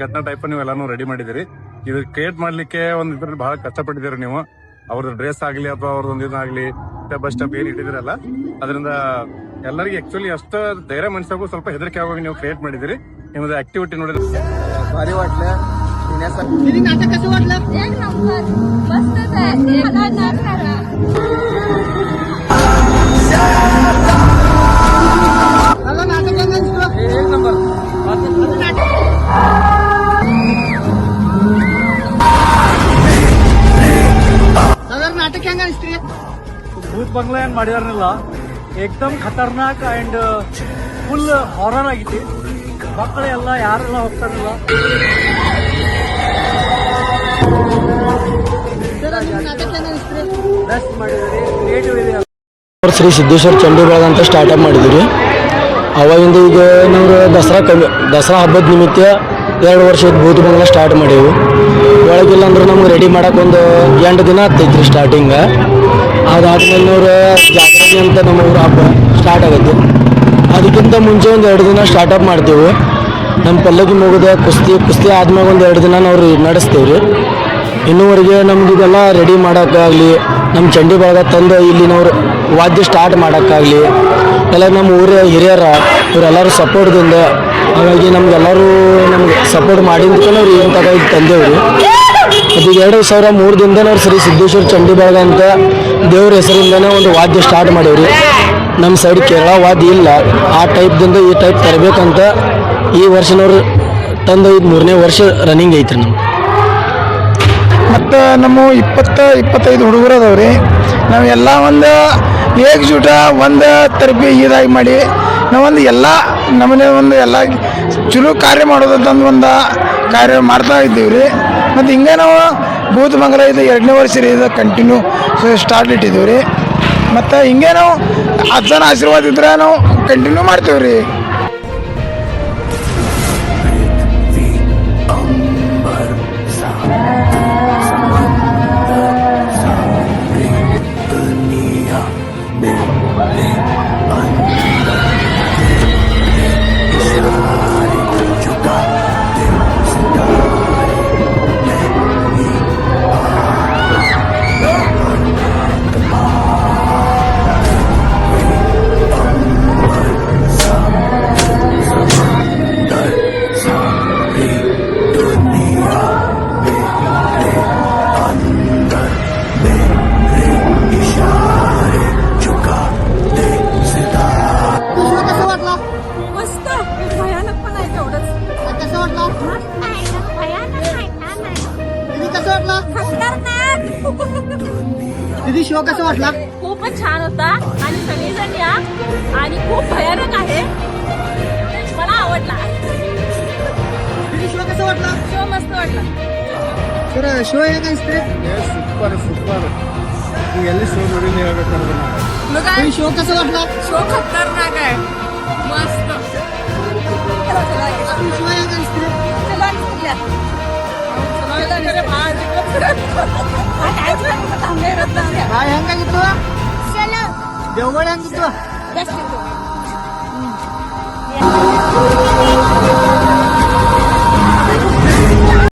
ಗಟ್ನ type ನೀವು ಎಲ್ಲಾನು ready ಮಾಡಿದಿರಿ ಇದು ಕ್ರಿಯೇಟ್ ಮಾಡ್ಲಿಕ್ಕೆ ಒಂದ್ ಇದ್ರಲ್ಲಿ ಬಹಳ ಕಷ್ಟಪಟ್ಟಿದ್ದೀರಿ ನೀವು. ಅವ್ರದ್ದು ಡ್ರೆಸ್ ಆಗ್ಲಿ ಅಥವಾ ಅವ್ರದ್ದೊಂದು ಇದಾಗ್ಲಿ ಸ್ಟೆಪ್ ಬೈ ಸ್ಟೆಪ್ ಏನ್ ಇಟ್ಟಿದಿರಲ್ಲ ಅದರಿಂದ ಎಲ್ಲರಿಗೂ ಆಕ್ಚುಲಿ ಅಷ್ಟ ಧೈರ್ಯ ಮನುಷ್ಯಗೂ ಸ್ವಲ್ಪ ಹೆದರಿಕೆ ಆಗುವಾಗ ನೀವು ಕ್ರಿಯೇಟ್ ಮಾಡಿದಿರಿ ನಿಮ್ದು ಆಕ್ಟಿವಿಟಿ ನೋಡಿದ್ರೆ ಬಾರಿ ವಾಟ್ಲೆ ನಾಟಕ ಭೂತ್ ಬಂಗ್ಲಾ ಏನ್ ಮಾಡಿದಾರನಿಲ್ಲ ಏಕ್ದಮ್ ಖತರ್ನಾಕ್ ಅಂಡ್ ಫುಲ್ ಹಾರರ್ ಆಗಿತ್ತು. ಮಕ್ಕಳು ಎಲ್ಲ ಯಾರೆಲ್ಲ ಹೋಗ್ತಾರಿಲ್ಲ? ಬೆಸ್ಟ್ ಮಾಡಿದಾರೆ ಕ್ರಿಯೇಟಿವ್ ಇದೆ. ಶ್ರೀ ಸಿದ್ದೇಶ್ವರ ಚಂಡೀಬಾಗ್ ಅಂತ ಸ್ಟಾರ್ಟಪ್ ಮಾಡಿದ್ರಿ ಅವಾಗಿಂದ ಈಗ ನಾವು ದಸರಾ ಕಮ್ಮಿ ದಸರಾ ಹಬ್ಬದ ನಿಮಿತ್ತ ಎರಡು ವರ್ಷದ ಭೂತ ಬಂಗ್ಲಾ ಸ್ಟಾರ್ಟ್ ಮಾಡೀವಿ. ಒಳಗಿಲ್ಲ ಅಂದ್ರೆ ನಮ್ಗೆ ರೆಡಿ ಮಾಡೋಕೆ ಒಂದು ಎಂಟು ದಿನ ಆಗ್ತೈತ್ರಿ ಸ್ಟಾರ್ಟಿಂಗ ಅದಾದ್ಮೇಲೆ ಅವರು ಜಾಗರಣೆ ಅಂತ ನಮ್ಮ ಊರು ಹಬ್ಬ ಸ್ಟಾರ್ಟ್ ಆಗೈತಿ ಅದಕ್ಕಿಂತ ಮುಂಚೆ ಒಂದು ಎರಡು ದಿನ ಸ್ಟಾರ್ಟಪ್ ಮಾಡ್ತೀವಿ. ನಮ್ಮ ಪಲ್ಲಕ್ಕಿ ಮುಗಿದ ಕುಸ್ತಿ ಕುಸ್ತಿ ಆದ್ಮೇಲೆ ಒಂದು ಎರಡು ದಿನ ನಾವು ನಡೆಸ್ತೀವಿ ರೀ ಇನ್ನೂವರೆಗೆ ನಮ್ದು ಇದೆಲ್ಲ ರೆಡಿ ಮಾಡೋಕ್ಕಾಗಲಿ ನಮ್ಮ ಚಂಡಿ ಭಾಗ ತಂದು ಇಲ್ಲಿ ನಾವು ವಾದ್ಯ ಸ್ಟಾರ್ಟ್ ಮಾಡೋಕ್ಕಾಗಲಿ, ಎಲ್ಲ ನಮ್ಮ ಊರ ಹಿರಿಯರ, ಇವರೆಲ್ಲರೂ ಸಪೋರ್ಟ್ದಿಂದ ಹಾಗಾಗಿ ನಮ್ಗೆಲ್ಲರೂ ನಮ್ಗೆ ಸಪೋರ್ಟ್ ಮಾಡಿದ್ದಕ್ಕೆ ಅವ್ರು ಏನು ತಗ ಇದು ತಂದೇವ್ರಿ. ಅದೀಗ ಎರಡು ಸಾವಿರ ಮೂರು ದಿನದ ನಾವು ಶ್ರೀ ಸಿದ್ದೇಶ್ವರ ಚಂಡಿ ಭಾಗ ಅಂತ ದೇವ್ರ ಹೆಸರಿಂದನೇ ಒಂದು ವಾದ್ಯ ಸ್ಟಾರ್ಟ್ ಮಾಡೀವ್ರಿ. ನಮ್ಮ ಸೈಡ್ ಕೇರಳ ವಾದ್ಯ ಇಲ್ಲ. ಆ ಟೈಪ್ದಿಂದ ಈ ಟೈಪ್ ತರಬೇಕಂತ ಈ ವರ್ಷನವ್ರು ತಂದು ಇದು ಮೂರನೇ ವರ್ಷ ರನ್ನಿಂಗ್ ಐತ್ರಿ ನಮ್ಮ ಮತ್ತು ನಮ್ಮ ಇಪ್ಪತ್ತ ಇಪ್ಪತ್ತೈದು ಹುಡುಗರು ಅದಾವ್ರಿ. ನಾವೆಲ್ಲ ಒಂದು ಏಕಜೂಟ, ಒಂದು ತರಬಿ ಇದಾಗಿ ಮಾಡಿ ನಾವೊಂದು ಎಲ್ಲ ನಮ್ಮನೆ ಒಂದು ಎಲ್ಲ ಚಲೋ ಕಾರ್ಯ ಮಾಡೋದಂತಂದು ಒಂದು ಕಾರ್ಯ ಮಾಡ್ತಾ ಇದ್ದೀವಿ ರೀ ಮತ್ತು ಹಿಂಗೆ ನಾವು ಬೂತ್ ಮಂಗಲ ಇದು ಎರಡನೇ ವರ್ಷ ರೀ ಇದು ಕಂಟಿನ್ಯೂ ಸ್ಟಾರ್ಟ್ ಇಟ್ಟಿದ್ದೀವಿ ರೀ ಮತ್ತು ಹಿಂಗೆ ನಾವು ಹತ್ತು ಜನ ಆಶೀರ್ವಾದ ಇದ್ರೆ ನಾವು ಕಂಟಿನ್ಯೂ ಮಾಡ್ತೀವಿ ರೀ कसं वाटलं खतरनाक दीदी शो कसं वाटला खूपच छान होता आणि सगळेजण या आणि खूप भयानक आहे मला आवडला दीदी शो कसं वाटला शो मस्त वाटला ಸರ್ ಶೋ ಹೆಂಗ ಅನಿಸ್ತೀರಿ ಸೂಪರ್ ಸೂಪರ್ ನೀವು ಎಲ್ಲಿ ಶೋ ನೋಡಿ ಹೇಳ್ಬೇಕಂದ್ರೆ दीदी शो कसं वाटला शो खतरनाक आहे मस्त दीदी शो ಹೆಂಗ ಬಾಯ್ ಹೆಂಗಾಗಿತ್ತು? ದೇವಗಳು ಹೆಂಗಿತ್ತು?